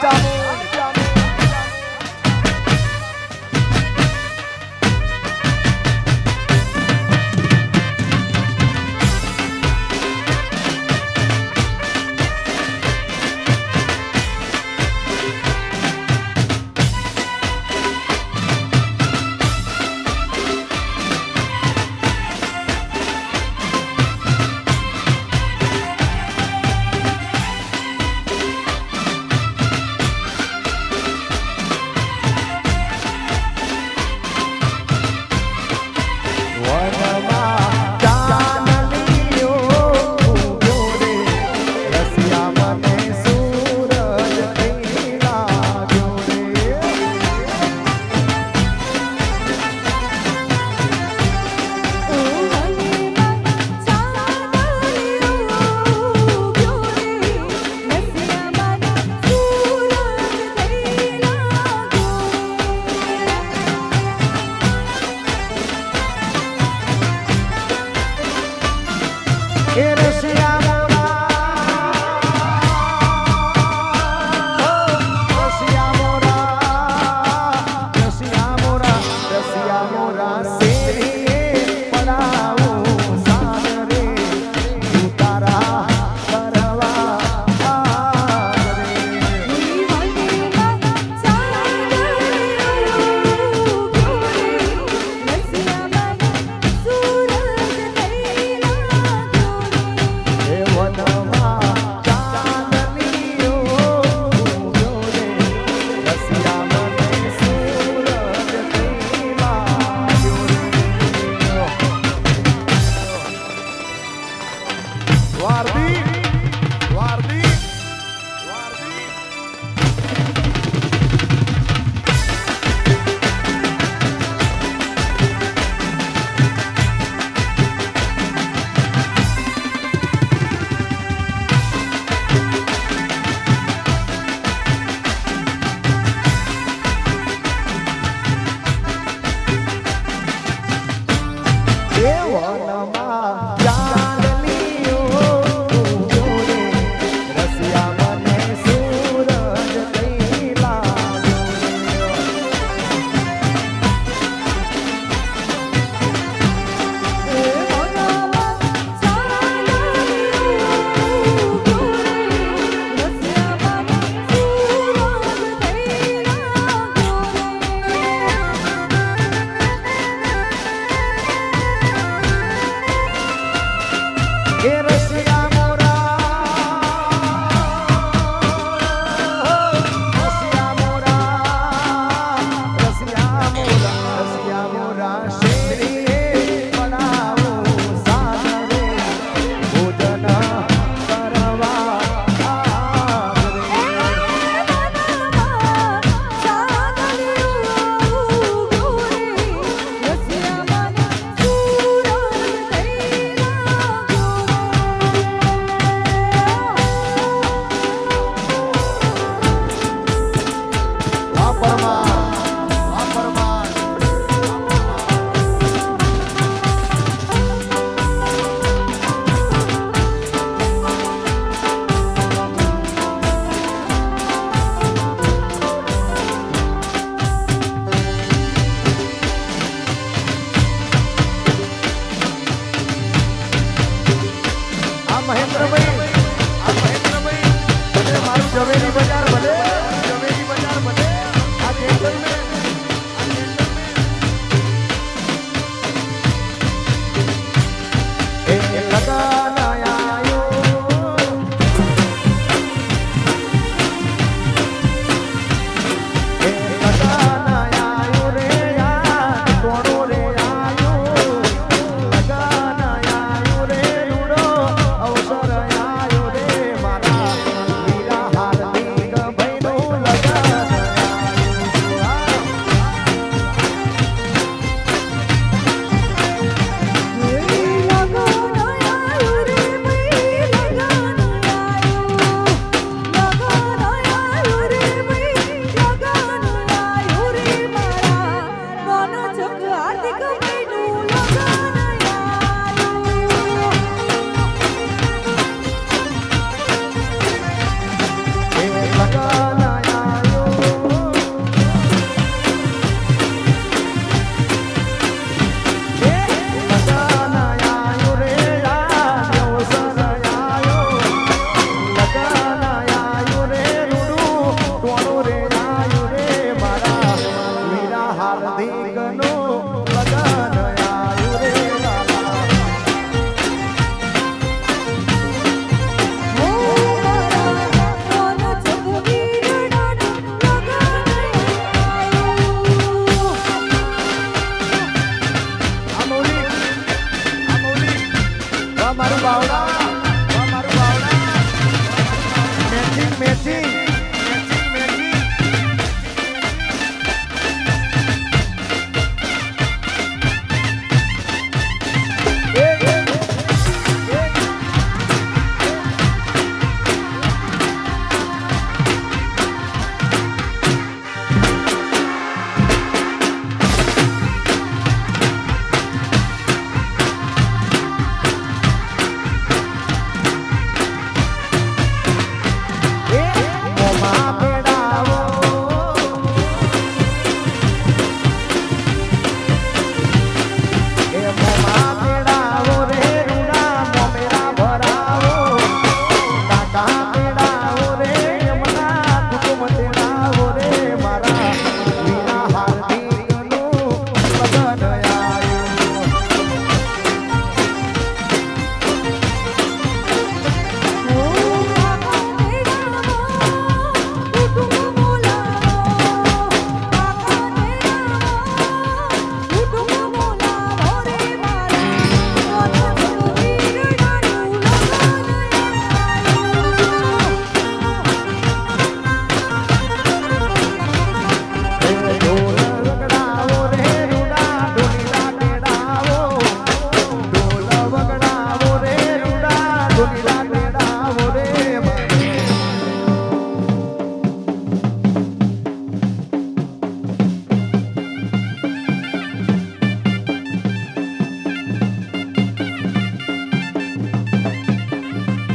top.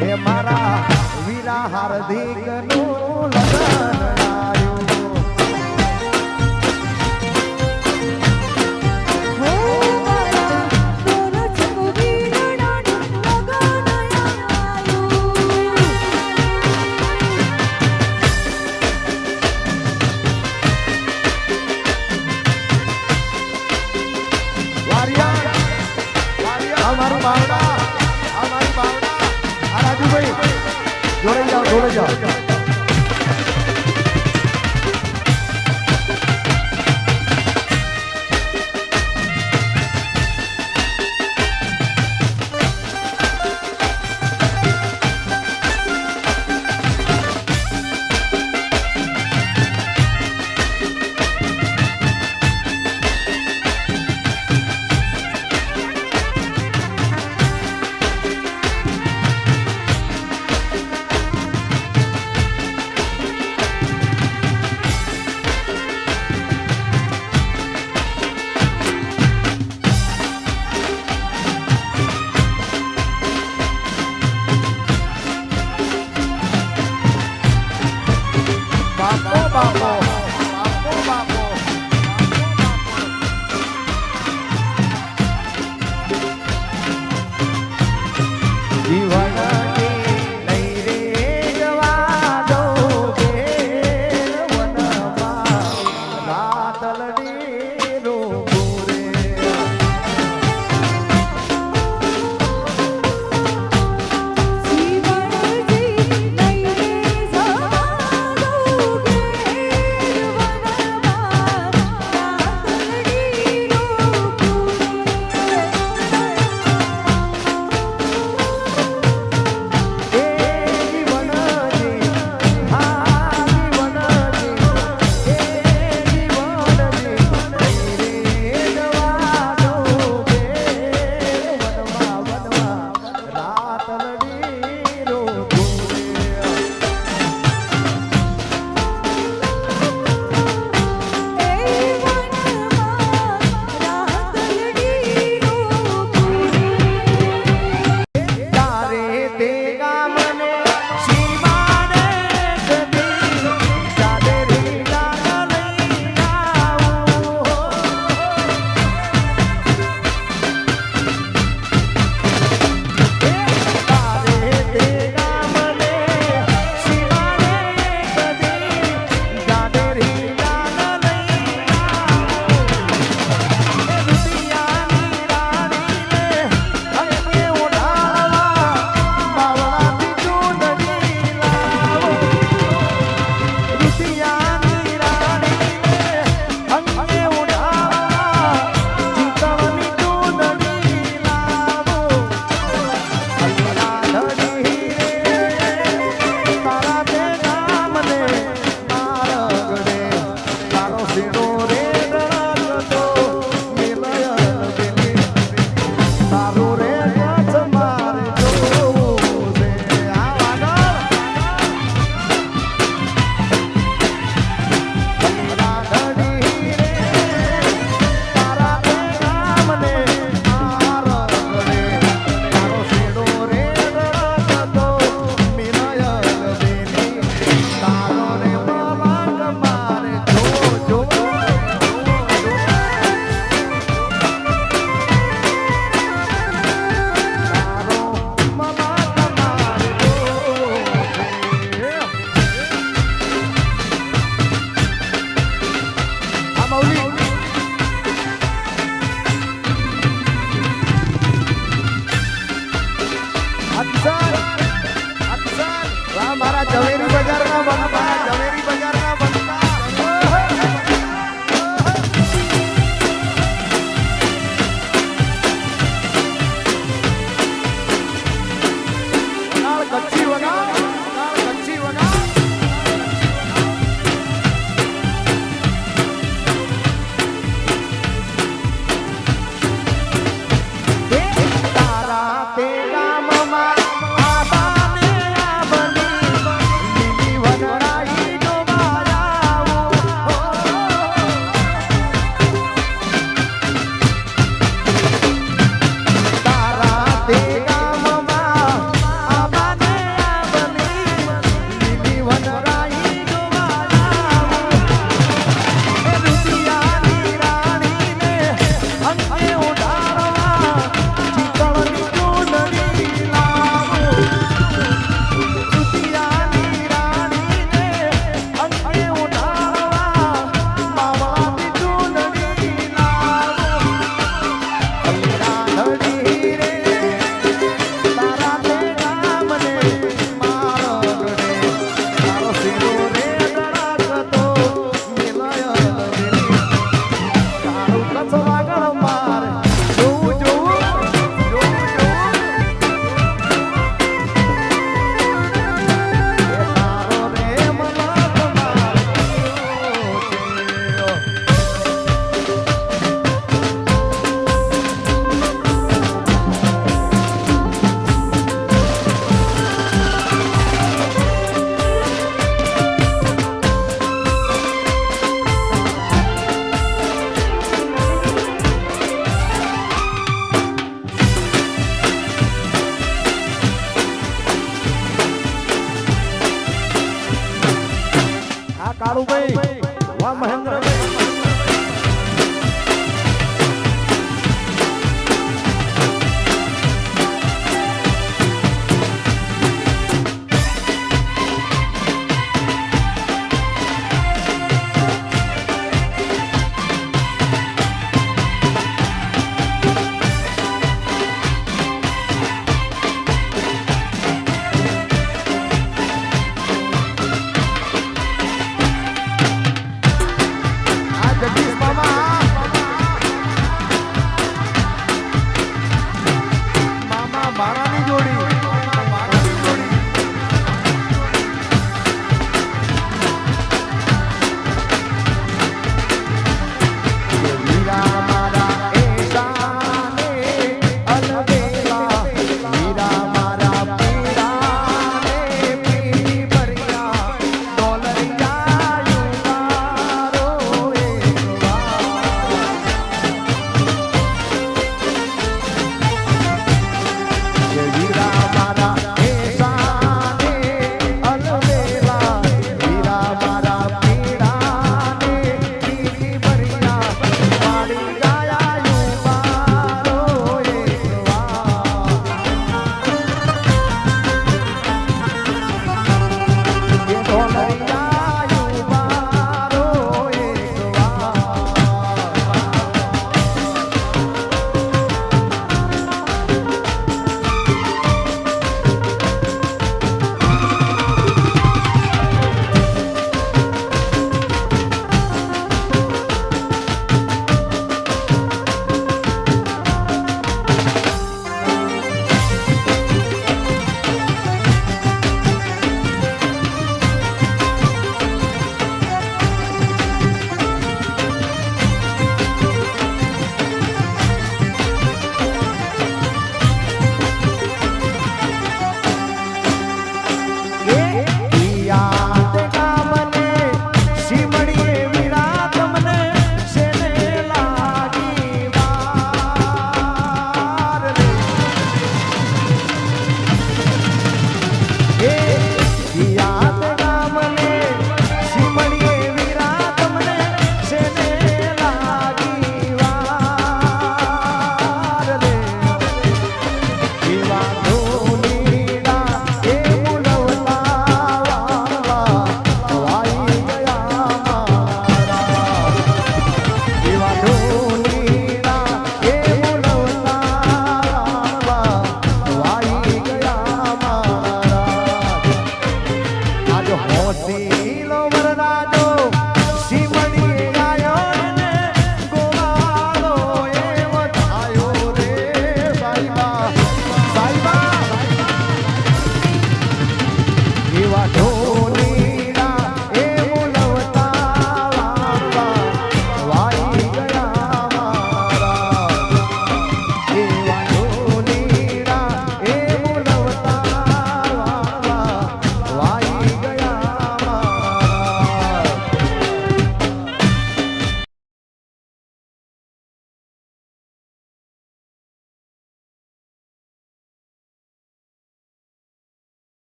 એ મારા વીરા હાર્દિકનું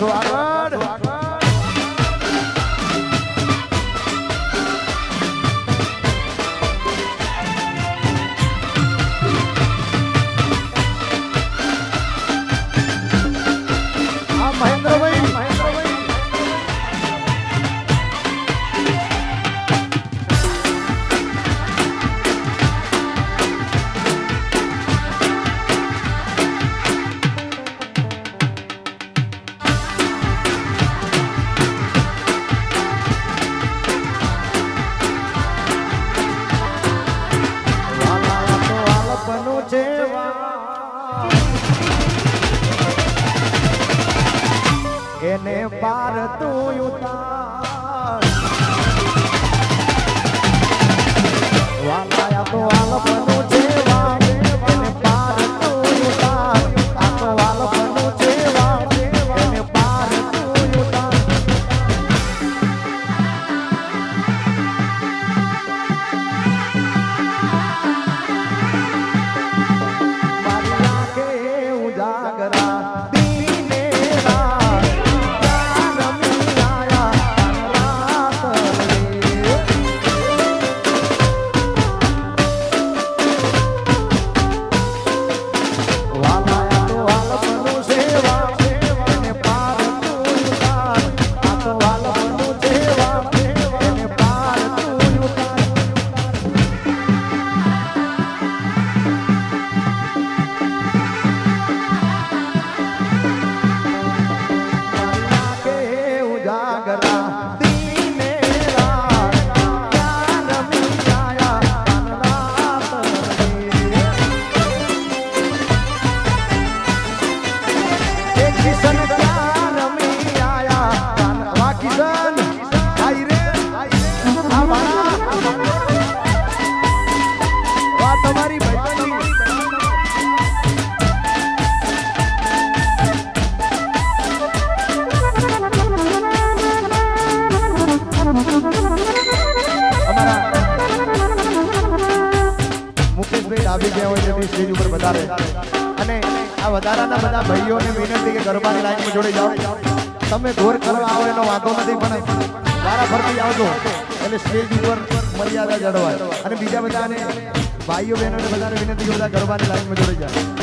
Suárez. એને પાર તું ઉતાર. વાલાયા તો આલપના સ્ટેજ ઉપર વધારે. અને આ વધારાના બધા ભાઈઓને વિનંતી કે ગરબાની લાઈનમાં જોડે જાઓ. તમે ઘોર કરવા આવો એનો વાંધો નથી, પણ વારા ફરતી આવજો એટલે સ્ટેજ ઉપર મર્યાદા જળવાય. અને બીજા બધાને, ભાઈઓ બહેનોને બધાને વિનંતી કે બધા ગરબાની લાઈનમાં જોડે જાય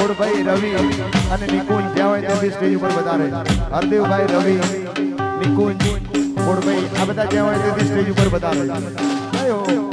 ખોડભાઈ રવિ અને નિકુંજ જ્યાં હોય ત્યાંથી સ્ટેજ ઉપર વધારે હરદેવભાઈ રવિ, નિકુંજ ખોડભાઈ આ બધા જ્યાં હોય ત્યાંથી સ્ટેજ ઉપર વધારે.